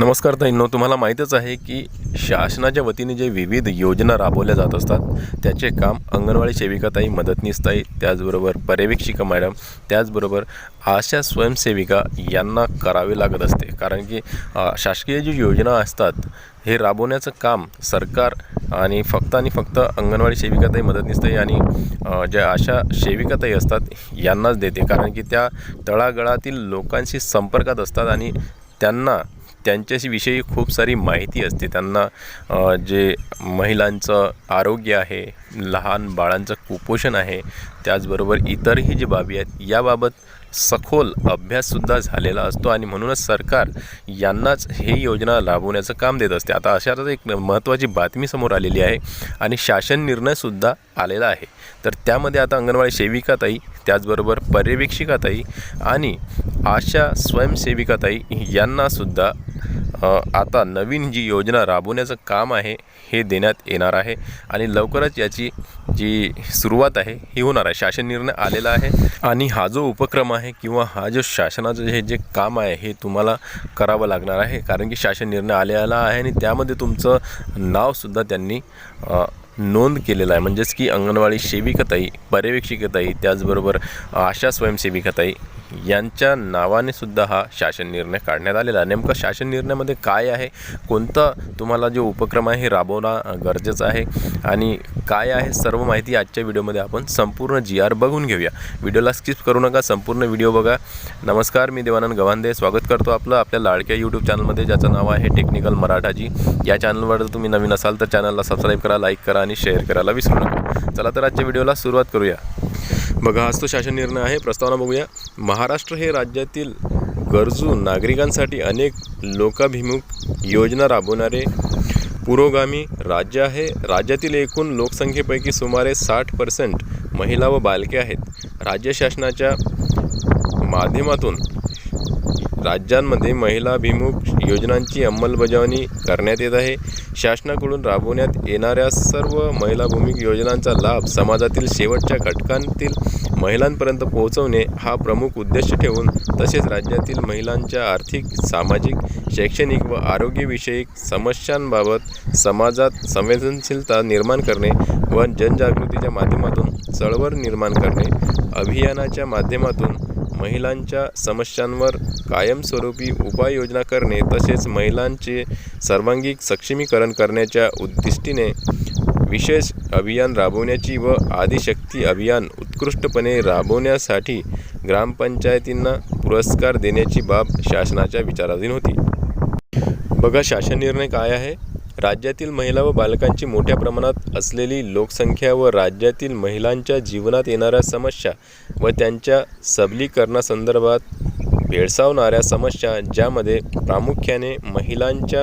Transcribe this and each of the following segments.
नमस्कार ताईंनो तुम्हाला माहीतच आहे की शासनाच्या वतीने जे विविध योजना राबवल्या जात असतात त्याचे काम अंगणवाडी सेविकाताई मदतनीसताई त्याचबरोबर पर्यवेक्षिका मॅडम त्याचबरोबर आशा स्वयंसेविका यांना करावे लागत असते. कारण की शासकीय जी योजना असतात हे राबवण्याचं काम सरकार आणि फक्त आणि फक्त अंगणवाडी सेविकाताई मदतनीसताई आणि ज्या आशा सेविकाताई असतात यांनाच देते. कारण की त्या तळागळातील लोकांशी संपर्कात असतात आणि त्यांना त्यांच्याशी विषयी खूप सारी माहिती असते. त्यांना जे महिलांचं आरोग्य आहे लहान बाळांचं कुपोषण आहे त्याचबरोबर इतरही जे बाबी आहेत याबाबत सखोल अभ्याससुद्धा झालेला असतो आणि म्हणूनच सरकार यांनाच हे योजना राबवण्याचं काम देत असते. आता अशातच एक महत्त्वाची बातमी समोर आलेली आहे आणि शासन निर्णयसुद्धा आलेला आहे. तर त्यामध्ये आता अंगणवाडी सेविकाताई त्याचबरोबर पर्यवेक्षिकाताई आणि आशा स्वयंसेविकाताई यांनासुद्धा आता नवीन जी योजना राबवण्याचं काम आहे हे देण्यात येणार आहे आणि लवकरच याची जी सुरुवात आहे ही होणार आहे. शासन निर्णय आलेला आहे आणि हा जो उपक्रम आहे किंवा हा जो शासनाचं हे जे काम आहे हे तुम्हाला करावं लागणार आहे. कारण की शासन निर्णय आलेला आहे आणि त्यामध्ये तुमचं नावसुद्धा त्यांनी नोंद केलेलं आहे. म्हणजेच की अंगणवाडी सेविकताई पर्यवेक्षिकताई त्याचबरोबर आशा स्वयंसेविकताई यांच्या नावाने सुद्धा हा शासन निर्णय काढण्यात आलेला नेमकं शासन निर्णयामध्ये काय आहे? कोणता तुम्हाला जो उपक्रम आहे हे राबवणं गरजेचं आहे? आणि काय आहे सर्व माहिती आजच्या व्हिडिओमध्ये आपण संपूर्ण जी आर बघून घेऊया. व्हिडिओला स्किप करू नका संपूर्ण व्हिडिओ बघा. नमस्कार मी देवानंद गव्हांदे स्वागत करतो आपलं आपल्या लाडक्या यूट्यूब चॅनलमध्ये ज्याचं नाव आहे टेक्निकल मराठाजी. या चॅनलवर जर तुम्ही नवीन असाल तर चॅनलला सबस्क्राईब करा लाईक करा आणि शेअर करायला विसरू नका. चला तर आजच्या व्हिडिओला सुरुवात करूया. बघा आज तो शासन निर्णय आहे. प्रस्तावना बघूया. महाराष्ट्र हे राज्यातील गरजू नागरिकांसाठी अनेक लोकाभिमुख योजना राबवणारे पुरोगामी राज्य आहे. राज्यातील एकूण लोकसंख्येपैकी सुमारे साठ पर्सेंट महिला व बालके आहेत. राज्य शासनाच्या माध्यमातून राज्यांमध्ये महिलाभिमुख योजनांची अंमलबजावणी करण्यात येत आहे. शासनाकडून राबवण्यात येणाऱ्या सर्व महिलाभूमिक योजनांचा लाभ समाजातील शेवटच्या घटकांतील महिलांपर्यंत पोहोचवणे हा प्रमुख उद्देश ठेवून तसेच राज्यातील महिलांच्या आर्थिक सामाजिक शैक्षणिक व आरोग्यविषयक समस्यांबाबत समाजात संवेदनशीलता निर्माण करणे व जनजागृतीच्या माध्यमातून चळवळ निर्माण करणे अभियानाच्या माध्यमातून महिलांच्या समस्यांवर कायमस्वरूपी उपाययोजना करणे तसेच महिलांचे सर्वांगीण सक्षमीकरण करण्याच्या उद्दिष्टीने विशेष अभियान राबवण्याची व आदिशक्ती अभियान उत्कृष्टपणे राबवण्यासाठी ग्रामपंचायतींना पुरस्कार देण्याची बाब शासनाच्या विचाराधीन होती. बघा शासन निर्णय काय आहे? राज्यातील महिला व बालकांची मोठ्या प्रमाणात असलेली लोकसंख्या व राज्यातील महिलांच्या जीवनात येणाऱ्या समस्या व त्यांच्या सबलीकरणासंदर्भात भेडसावणाऱ्या समस्या ज्यामध्ये प्रामुख्याने महिलांच्या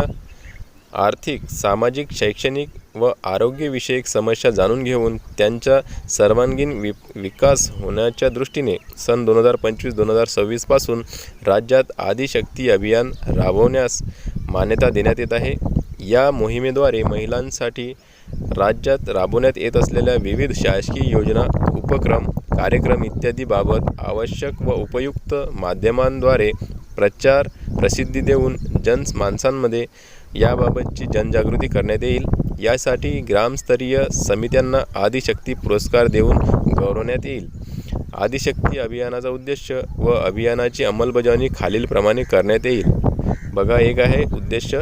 आर्थिक सामाजिक शैक्षणिक व आरोग्यविषयक समस्या जाणून घेऊन त्यांचा सर्वांगीण वि विकास होण्याच्या दृष्टीने सन दोन हजार पंचवीस दोन हजार सव्वीसपासून राज्यात आदिशक्ती अभियान राबवण्यास मान्यता देण्यात येत आहे. या मोहिमेद्वारे महिलांसाठी राज्यात राबवण्यात येत असलेल्या विविध शासकीय योजना उपक्रम कार्यक्रम इत्यादीबाबत आवश्यक व उपयुक्त माध्यमांद्वारे प्रचार प्रसिद्धी देऊन जन माणसांमध्ये याबाबतची जनजागृती करण्यात येईल. यासाठी ग्रामस्तरीय समित्यांना आदिशक्ती पुरस्कार देऊन गौरवण्यात येईल. आदिशक्ती अभियानाचा उद्देश व अभियानाची अंमलबजावणी खालीलप्रमाणे करण्यात येईल. बघा एक आहे उद्देश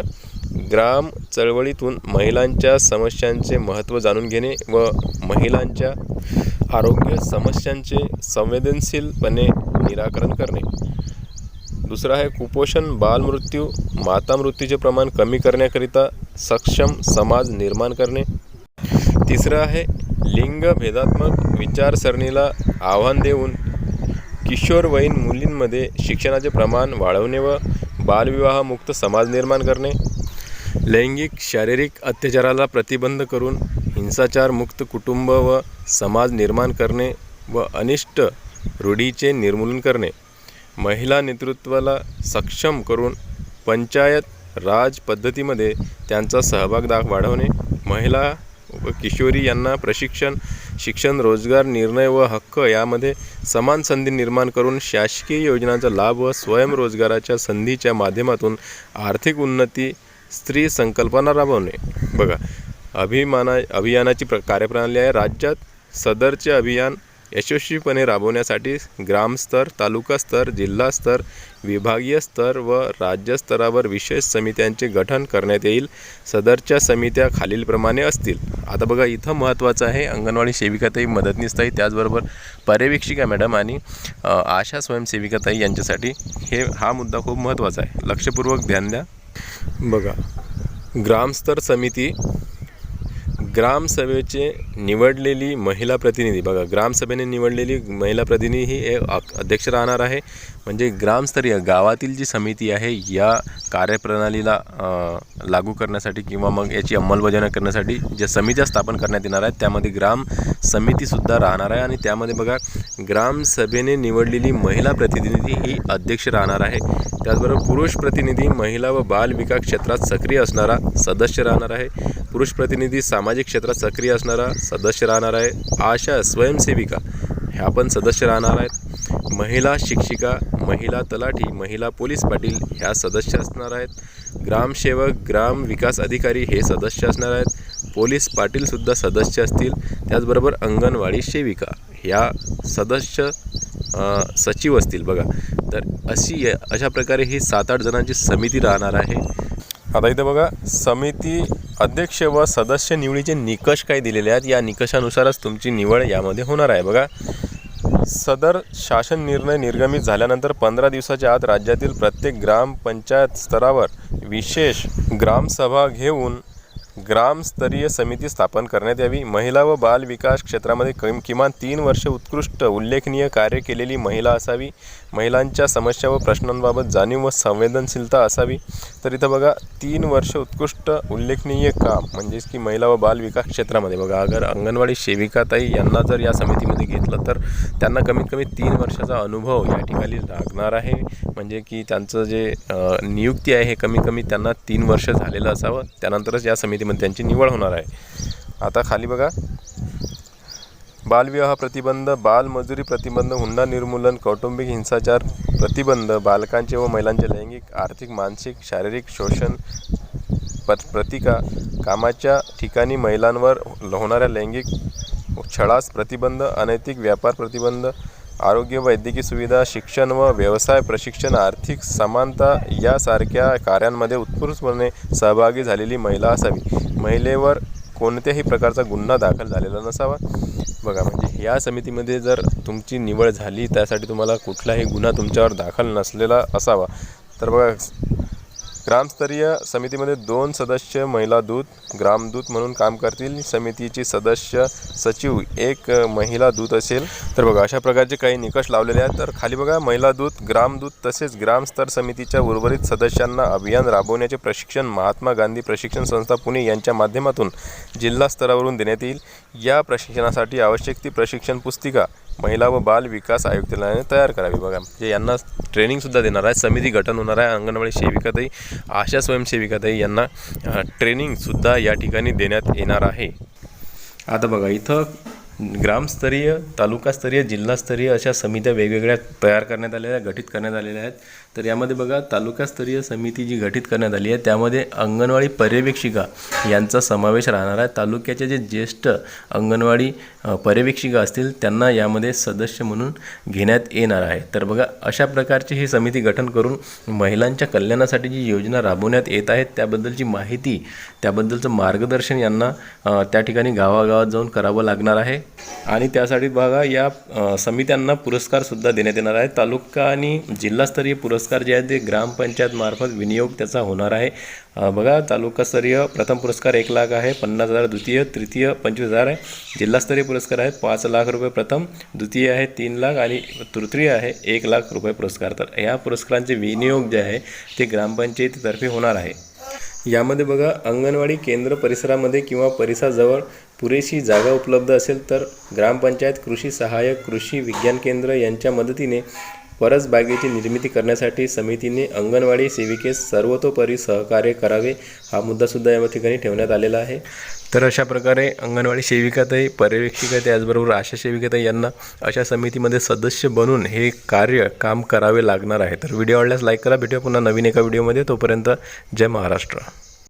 ग्राम चळवळीतून महिलांच्या समस्यांचे महत्त्व जाणून घेणे व महिलांच्या आरोग्य समस्यांचे संवेदनशीलपणे निराकरण करणे. दुसरं आहे कुपोषण बालमृत्यू माता मृत्यूचे प्रमाण कमी करण्याकरिता सक्षम समाज निर्माण करणे. तिसरं आहे लिंग भेदात्मक विचारसरणीला आव्हान देऊन किशोरवयीन मुलींमध्ये शिक्षणाचे प्रमाण वाढवणे व बालविवाहमुक्त समाज निर्माण करणे. लैंगिक शारीरिक अत्याचाराला प्रतिबंध करून हिंसाचार मुक्त कुटुंब व समाज निर्माण करणे व अनिष्ट रूढीचे निर्मूलन करणे. महिला नेतृत्वाला सक्षम करून पंचायत राज पद्धतीमध्ये त्यांचा सहभाग दाख वाढवणे. महिला व किशोरी यांना प्रशिक्षण शिक्षण रोजगार निर्णय व हक्क यामध्ये समान संधी निर्माण करून शासकीय योजनांचा लाभ व स्वयंरोजगाराच्या संधीच्या माध्यमातून आर्थिक उन्नती स्त्री संकल्पना राबवणे. बघा अभिमाना अभियानाची प्र कार्यप्रणाली आहे. राज्यात सदरचे अभियान यशस्वीपणे राबवण्यासाठी ग्रामस्तर तालुकास्तर जिल्हास्तर विभागीय स्तर व राज्यस्तरावर विशेष समित्यांचे गठन करण्यात येईल. सदरच्या समित्या खालीलप्रमाणे असतील. आता बघा इथं महत्त्वाचं आहे अंगणवाडी सेविकाताई मदतनीसताई त्याचबरोबर पर्यवेक्षिका मॅडम आणि आशा स्वयंसेविकाताई यांच्यासाठी हे हा मुद्दा खूप महत्त्वाचा आहे. लक्षपूर्वक ध्यान द्या. बघा ग्रामस्तर समिती ग्रामसभेचे निवडलेली महिला प्रतिनिधी. बघा ग्रामसभेने निवडलेली महिला प्रतिनिधी ही अध्यक्ष राहणार आहे. म्हणजे ग्रामस्तरीय गावातील जी समिती आहे या कार्यप्रणालीला लागू करण्यासाठी किंवा मग याची अंमलबजावणी करण्यासाठी ज्या समित्या स्थापन करण्यात येणार आहेत त्यामध्ये ग्राम समितीसुद्धा राहणार आहे. आणि त्यामध्ये बघा ग्रामसभेने निवडलेली महिला प्रतिनिधी ही अध्यक्ष राहणार आहे. त्याचबरोबर पुरुष प्रतिनिधी महिला व बाल विकास क्षेत्रात सक्रिय असणारा सदस्य राहणार आहे. पुरुष प्रतिनिधी सामाजिक क्षेत्रात सक्रिय असणारा सदस्य राहणार आहे. आशा स्वयंसेविका ह्या पण सदस्य राहणार आहेत. महिला शिक्षिका महिला तलाठी महिला पोलीस पाटील ह्या सदस्य असणार आहेत. ग्रामसेवक ग्राम विकास अधिकारी हे सदस्य असणार आहेत. पोलीस पाटीलसुद्धा सदस्य असतील. त्याचबरोबर अंगणवाडी सेविका ह्या सदस्य सचिव असतील. बघा तर अशी अशा प्रकारे ही सात आठ जणांची समिती राहणार आहे. आता इथं बघा समिती अध्यक्ष व सदस्य निवडीचे निकष काय दिलेले आहेत? या निकषानुसारच तुमची निवड यामध्ये होणार आहे. बघा सदर शासन निर्णय निर्गमित झाल्यानंतर पंधरा दिवसाच्या आत राज्यातील प्रत्येक ग्रामपंचायत स्तरावर विशेष ग्रामसभा घेऊन ग्रामस्तरीय समिती स्थापन करण्यात यावी. महिला व बाल विकास क्षेत्रामध्ये कम किमान तीन वर्ष उत्कृष्ट उल्लेखनीय कार्य केलेली महिला असावी. महिलांच्या समस्या व प्रश्नांबाबत जाणीव व संवेदनशीलता असावी. तर इथं बघा तीन वर्ष उत्कृष्ट उल्लेखनीय काम. म्हणजेच की महिला व बाल विकास क्षेत्रामध्ये. बघा अगर अंगणवाडी सेविकाताई यांना जर या समितीमध्ये घेतलं तर त्यांना कमीत कमी तीन वर्षाचा अनुभव या ठिकाणी लागणार आहे. म्हणजे की त्यांचं जे नियुक्ती आहे हे कमी कमी त्यांना तीन वर्ष झालेलं असावं. त्यानंतरच या समितीमध्ये त्यांची निवड होणार आहे. आता खाली बघा. बालविवाह प्रतिबंध बालमजुरी प्रतिबंध हुंडा निर्मूलन कौटुंबिक हिंसाचार प्रतिबंध बालकांचे व महिलांचे लैंगिक आर्थिक मानसिक शारीरिक शोषण प प्रतिका कामाच्या ठिकाणी महिलांवर होणाऱ्या लैंगिक छळास प्रतिबंध अनैतिक व्यापार प्रतिबंध आरोग्य वैद्यकीय सुविधा शिक्षण व व्यवसाय प्रशिक्षण आर्थिक समानता यासारख्या कार्यांमध्ये उत्स्फूर्तपणे सहभागी झालेली महिला असावी. महिलेवर कोणत्याही प्रकारचा गुन्हा दाखल झालेला नसावा. बघा म्हणजे या समितीमध्ये जर तुमची निवड झाली त्यासाठी तुम्हाला कुठलाही गुन्हा तुमच्यावर दाखल नसलेला असावा. तर बघा ग्रामस्तरीय समितीमध्ये दोन सदस्य महिला दूत ग्रामदूत म्हणून काम करतील. समितीची सदस्य सचिव एक महिला दूत असेल. तर बघा अशा प्रकारचे काही निकष लावलेले आहेत. तर खाली बघा महिला दूत ग्रामदूत तसेच ग्रामस्तर समितीच्या उर्वरित सदस्यांना अभियान राबवण्याचे प्रशिक्षण महात्मा गांधी प्रशिक्षण संस्था पुणे यांच्या माध्यमातून जिल्हा स्तरावरून देण्यात येईल. या प्रशिक्षणासाठी आवश्यक ती प्रशिक्षण पुस्तिका महिला व बाल विकास आयुक्तालयाने तयार करावी. बघा म्हणजे यांना ट्रेनिंगसुद्धा देणार आहे. समिती गठन होणार आहे. अंगणवाडी सेविकाताई आशा स्वयंसेविकाताई यांना ट्रेनिंगसुद्धा या ठिकाणी देण्यात येणार आहे. आता बघा इथं ग्रामस्तरीय तालुकास्तरीय जिल्हास्तरीय अशा समित्या वेगवेगळ्या तयार करण्यात आलेल्या आहेत गठीत करण्यात आलेल्या आहेत. तर यामध्ये बघा तालुकास्तरीय समिती जी गठीत करण्यात आली आहे त्यामध्ये अंगणवाडी पर्यवेक्षिका यांचा समावेश राहणार आहे. तालुक्याचे जे ज्येष्ठ अंगणवाडी पर्यवेक्षिका असतील त्यांना यामध्ये सदस्य म्हणून घेण्यात येणार आहे. तर बघा अशा प्रकारची ही समिती गठन करून महिलांच्या कल्याणासाठी जी योजना राबवण्यात येत आहेत त्याबद्दलची माहिती त्याबद्दलचं मार्गदर्शन यांना त्या ठिकाणी गावागावात जाऊन करावं लागणार आहे. आणि त्यासाठी बघा या समित्यांना पुरस्कारसुद्धा देण्यात येणार आहे. तालुका आणि जिल्हास्तरीय पुरस्कार पुरस्कार जे आहेत ते ग्रामपंचायतमार्फत विनियोग त्याचा होणार आहे. बघा तालुकास्तरीय प्रथम पुरस्कार एक लाख आहे पन्नास हजार द्वितीय तृतीय पंचवीस हजार आहे. जिल्हास्तरीय पुरस्कार आहेत पाच लाख रुपये प्रथम द्वितीय आहे तीन लाख आणि तृतीय आहे एक लाख रुपये पुरस्कार. तर या पुरस्कारांचे विनियोग जे आहे ते ग्रामपंचायतीतर्फे होणार आहे. यामध्ये बघा अंगणवाडी केंद्र परिसरामध्ये किंवा परिसराजवळ पुरेशी जागा उपलब्ध असेल तर ग्रामपंचायत कृषी सहाय्यक कृषी विज्ञान केंद्र यांच्या मदतीने परसबागेची निर्मिती करण्यासाठी समितीने अंगणवाडी सेविकेस सर्वतोपरी सहकार्य करावे हा मुद्दासुद्धा या ठिकाणी ठेवण्यात आलेला आहे. तर अशा प्रकारे अंगणवाडी सेविकाताई पर्यवेक्षिका त्याचबरोबर आशा सेविकाताई यांना अशा समितीमध्ये सदस्य बनून हे कार्य काम करावे लागणार आहे. तर व्हिडिओ आवडल्यास लाईक करा. भेटूया पुन्हा नवीन एका व्हिडिओमध्ये. तोपर्यंत जय महाराष्ट्र.